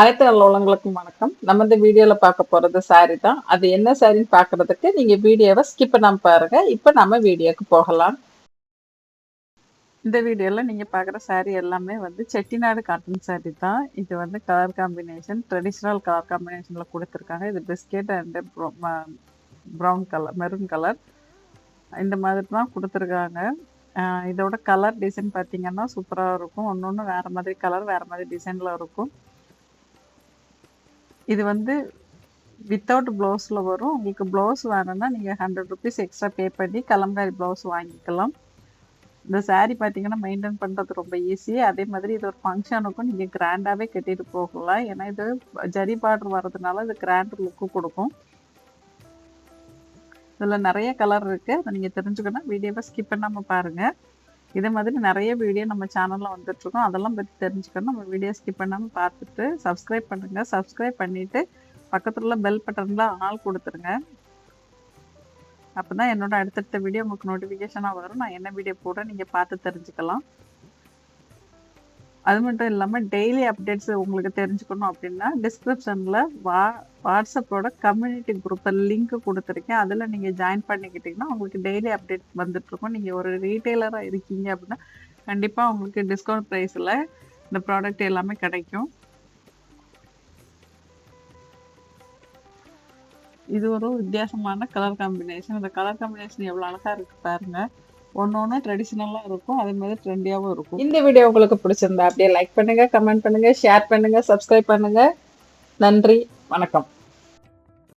அனைத்து நல்லவங்களுக்கும் வணக்கம். நம்ம இந்த வீடியோல பார்க்க போறது சாரி தான். அது என்ன சாரின்னு பார்க்கிறதுக்கு நீங்க வீடியோவை ஸ்கிப் பண்ணாம பாருங்க. இப்போ நம்ம வீடியோக்கு போகலாம். இந்த வீடியோல நீங்க பார்க்குற saree எல்லாமே வந்து செட்டிநாடு காட்டன் saree தான். இது வந்து கலர் காம்பினேஷன் ட்ரெடிஷ்னல் கலர் காம்பினேஷன்ல கொடுத்துருக்காங்க. இது biscuit and brown colour maroon colour இந்த மாதிரி தான் கொடுத்துருக்காங்க. இதோட கலர் டிசைன் பார்த்தீங்கன்னா சூப்பராக இருக்கும். ஒன்று ஒன்று வேறு மாதிரி கலர் வேறு மாதிரி டிசைனில் இருக்கும். இது வந்து வித்தவுட் ப்ளவுஸில் வரும். உங்களுக்கு ப்ளவுஸ் வேணும்னா நீங்கள் ஹண்ட்ரட் ருபீஸ் எக்ஸ்ட்ரா பே பண்ணி கலம்காரி ப்ளவுஸ் வாங்கிக்கலாம். இந்த சாரீ பார்த்தீங்கன்னா மெயின்டைன் பண்ணுறது ரொம்ப ஈஸி அதே மாதிரி இது ஒரு ஃபங்க்ஷனுக்கும் நீங்கள் கிராண்டாகவே கட்டிட்டு போகலாம். ஏன்னா இது ஜரி பார்டர் வர்றதுனால இது கிராண்ட் லுக்கு கொடுக்கும். இதில் நிறைய கலர் இருக்குது அதை நீங்கள் தெரிஞ்சுக்கணும். வீடியோவை ஸ்கிப் பண்ணாமல் பாருங்கள் இதே மாதிரி நிறைய வீடியோ நம்ம சேனலில் வந்துட்டுருக்கோம். அதெல்லாம் பற்றி தெரிஞ்சுக்கணும். நம்ம வீடியோ ஸ்கிப் பண்ணாமல் பார்த்துட்டு சப்ஸ்கிரைப் பண்ணுங்கள் சப்ஸ்கிரைப் பண்ணிவிட்டு பக்கத்தில் உள்ள பெல் பட்டனில் ஆள் கொடுத்துருங்க. அப்போ தான் என்னோட அடுத்தடுத்த வீடியோ உங்களுக்கு நோட்டிஃபிகேஷனாக வரும். நான் என்ன வீடியோ போட நீங்கள் பார்த்து தெரிஞ்சுக்கலாம். அது மட்டும் இல்லாமல் டெய்லி அப்டேட்ஸ் உங்களுக்கு தெரிஞ்சுக்கணும் அப்படின்னா டிஸ்கிரிப்ஷனில் வா வாட்ஸ்அப்போட கம்யூனிட்டி குரூப்பில் லிங்க் கொடுத்துருக்கேன். அதில் நீங்கள் ஜாயின் பண்ணிக்கிட்டிங்கன்னா உங்களுக்கு டெய்லி அப்டேட் வந்துட்டுருக்கும். நீங்கள் ஒரு ரீட்டெய்லராக இருக்கீங்க அப்படின்னா கண்டிப்பாக உங்களுக்கு டிஸ்கவுண்ட் ப்ரைஸில் இந்த ப்ராடக்ட் எல்லாமே கிடைக்கும். இது ஒரு வித்தியாசமான கலர் காம்பினேஷன் இந்த கலர் காம்பினேஷன் எவ்வளோ அழகாக இருக்குது பாருங்கள் ஒன்று ஒன்று ட்ரெடிஷ்னலாக இருக்கும். அதே மாதிரி ட்ரெண்டியாகவும் இருக்கும். இந்த வீடியோ உங்களுக்கு பிடிச்சிருந்தா அப்படியே லைக் பண்ணுங்கள் கமெண்ட் பண்ணுங்கள் ஷேர் பண்ணுங்கள் சப்ஸ்கிரைப் பண்ணுங்கள் நன்றி வணக்கம்.